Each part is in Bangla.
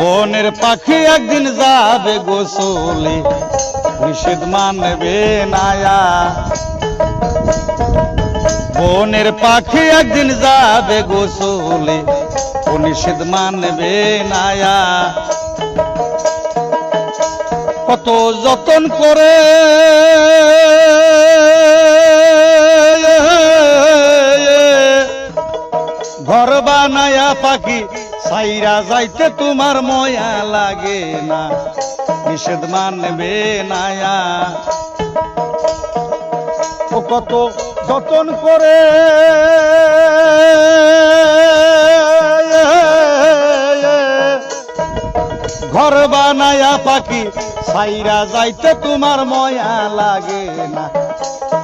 বনের পাখি একদিন যাবে গোসলে। নিষেধ মানবে নায়া। বনের পাখি একদিন যাবে গোসলে। ও নিষেধ মানবে নায়া। কত যতন করে ঘর বানায়া পাখি, সাইরা যাইতে তোমার ময়া লাগে না। নিষেধ মানবে নায়া। ও কত যতন করে ঘর বানায়া পাখি, সাইরা যাইতে তোমার ময়া লাগে না।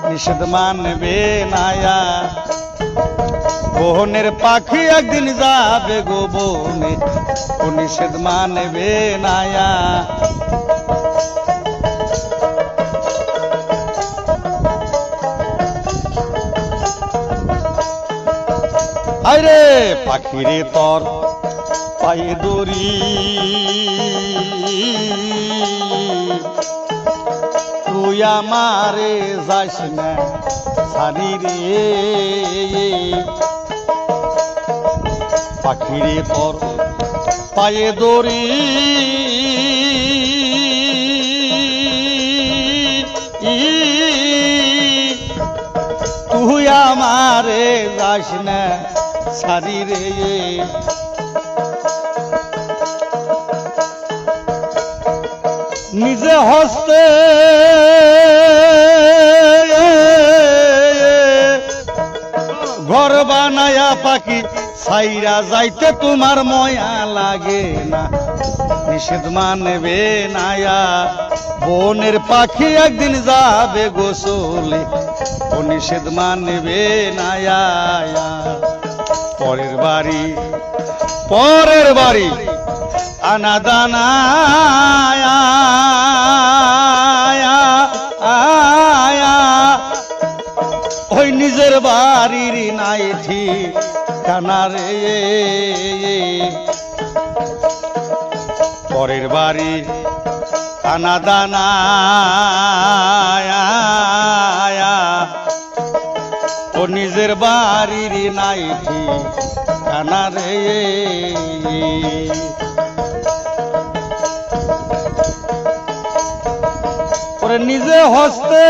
নিষেধ মানবে নায়া। বহনের পাখি একদিন যাবে গো বনে ও নিষেধ মানবে নায়া। আরে পাখিরে তর পায়ে দড়ি। তুই আমারে যাস না সারি রে। পাখিরে তর পায়ে দড়ি। তুই আমারে যাস না, সারি রে। নিজে হস্তে ঘর বানায়া পাখি সাইরা যাইতে তোমার ময়া লাগে না। নিষেধ মানবে নায়া বনের পাখি একদিন যাবে গোসলে, ও নিষেধ মানবে নায়া পরের বাড়ি পরের বাড়ি আনা দানা নিজের বাড়ির নাই ঠিক কানারে। পরের বাড়ি আনা দানা ও নিজের বাড়ির নাই ঠিক কানারে। নিজে হস্তে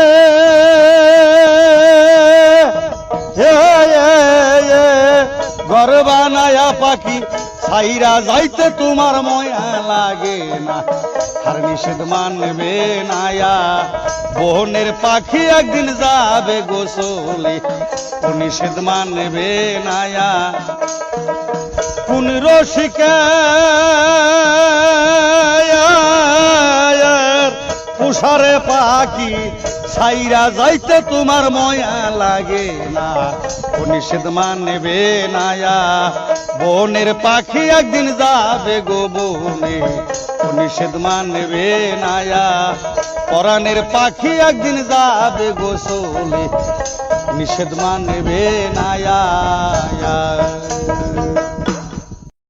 ঘর বানায়া পাখি সাইরা যাইতে তোমার ময়া লাগে না। আর নিষেধ মানবে নায়া বহনের পাখি একদিন যাবে গোসলে নিষেধ মানবে নায়া কোন রসিকা পুষারে পাখি সাইরা যাইতে তোমার ময়া লাগে না। নিষেধ মানবে নায়া। বনের পাখি একদিন যাবে গো বনে। নিষেধ মানবে নায়া। পরাণের পাখি একদিন যাবে গোসলে নিষেধ মানবে নায়া।